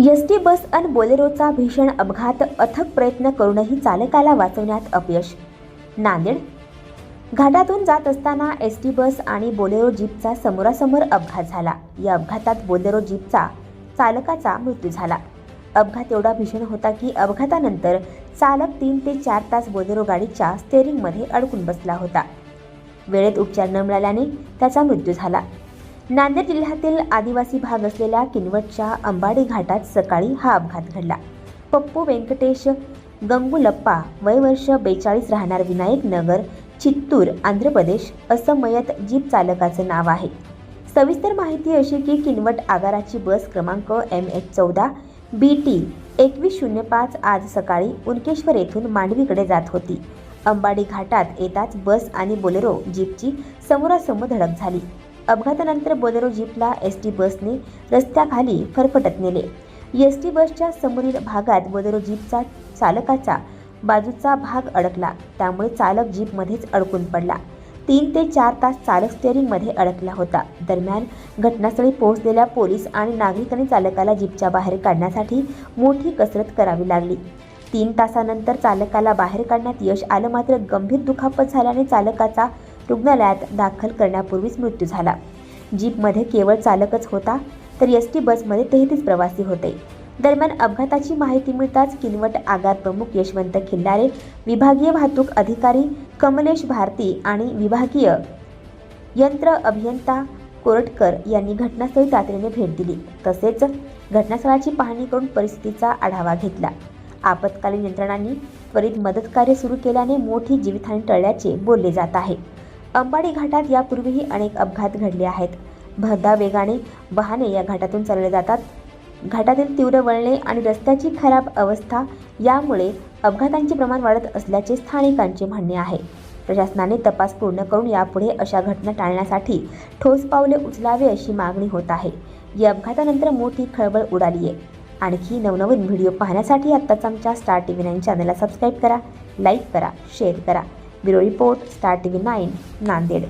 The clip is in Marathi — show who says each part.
Speaker 1: एस टी बस अन बोलेरोचा भीषण अपघात अथक प्रयत्न करूनही चालकाला वाचवण्यात अपयश. नांदेड. घाटातून जात असताना एस टी बस आणि बोलेरो जीपचा समोरासमोर अपघात झाला. या अपघातात बोलेरो जीपचा चालकाचा मृत्यू झाला. अपघात एवढा भीषण होता की अपघातानंतर चालक तीन ते चार तास बोलेरो गाडीच्या स्टेअरिंगमध्ये अडकून बसला होता. वेळेत उपचार न मिळाल्याने त्याचा मृत्यू झाला. नांदेड जिल्ह्यातील आदिवासी भाग असलेल्या किनवटच्या अंबाडी घाटात सकाळी हा अपघात घडला. पप्पू व्यंकटेश गंगुलप्पा वय वर्ष बेचाळीस राहणार विनायक नगर चित्तूर आंध्र प्रदेश असं मयत जीप चालकाचं नाव आहे. सविस्तर माहिती अशी की किनवट आगाराची बस क्रमांक एम एच चौदा बी टी एकवीस शून्य पाच आज सकाळी उनकेश्वर येथून मांडवीकडे जात होती. अंबाडी घाटात येताच बस आणि बोलेरो जीपची समोरासमोर धडक झाली. अपघातानंतर बोलेरो जीपला एस टी बसने रस्त्याखाली फरफटत नेले. एस टी बसच्या समोरील भागात बोलेरो जीपचा चालकाचा बाजूचा भाग अडकला. त्यामुळे चालक जीपमध्येच अडकून पडला. तीन ते चार तास चालक स्टेअरिंगमध्ये अडकला होता. दरम्यान घटनास्थळी पोहोचलेल्या पोलीस आणि नागरिकांनी चालकाला जीपच्या बाहेर काढण्यासाठी मोठी कसरत करावी लागली. तीन तासानंतर चालकाला बाहेर काढण्यात यश आलं मात्र गंभीर दुखापत झाल्याने चालकाचा रुग्णालयात दाखल करण्यापूर्वीच मृत्यू झाला. जीपमध्ये केवळ चालकच होता तर एस टी बसमध्ये तेहतीस प्रवासी होते. दरम्यान अपघाताची माहिती मिळताच किनवट आगार प्रमुख यशवंत खिल्लारे विभागीय वाहतूक अधिकारी कमलेश भारती आणि विभागीय यंत्र अभियंता कोरटकर यांनी घटनास्थळी तातडीने भेट दिली. तसेच घटनास्थळाची पाहणी करून परिस्थितीचा आढावा घेतला. आपत्कालीन यंत्रणांनी त्वरित मदतकार्य सुरू केल्याने मोठी जीवितहानी टळल्याचे बोलले जात आहे. अंबाडी घाटात यापूर्वीही अनेक अपघात घडले आहेत. भरदा वेगाने वाहने या घाटातून चालले जातात. घाटातील तीव्र वळणे आणि रस्त्याची खराब अवस्था यामुळे अपघातांचे प्रमाण वाढत असल्याचे स्थानिकांचे म्हणणे आहे. प्रशासनाने तपास पूर्ण करून यापुढे अशा घटना टाळण्यासाठी ठोस पावले उचलावे अशी मागणी होत आहे. या अपघातानंतर मोठी खळबळ उडाली आहे आणखी नवनवीन व्हिडिओ पाहण्यासाठी आत्ताच आमच्या स्टार टी व्ही नाईन चॅनलला सबस्क्राईब करा लाईक करा शेअर करा. Bureau report Star T V nine Nanded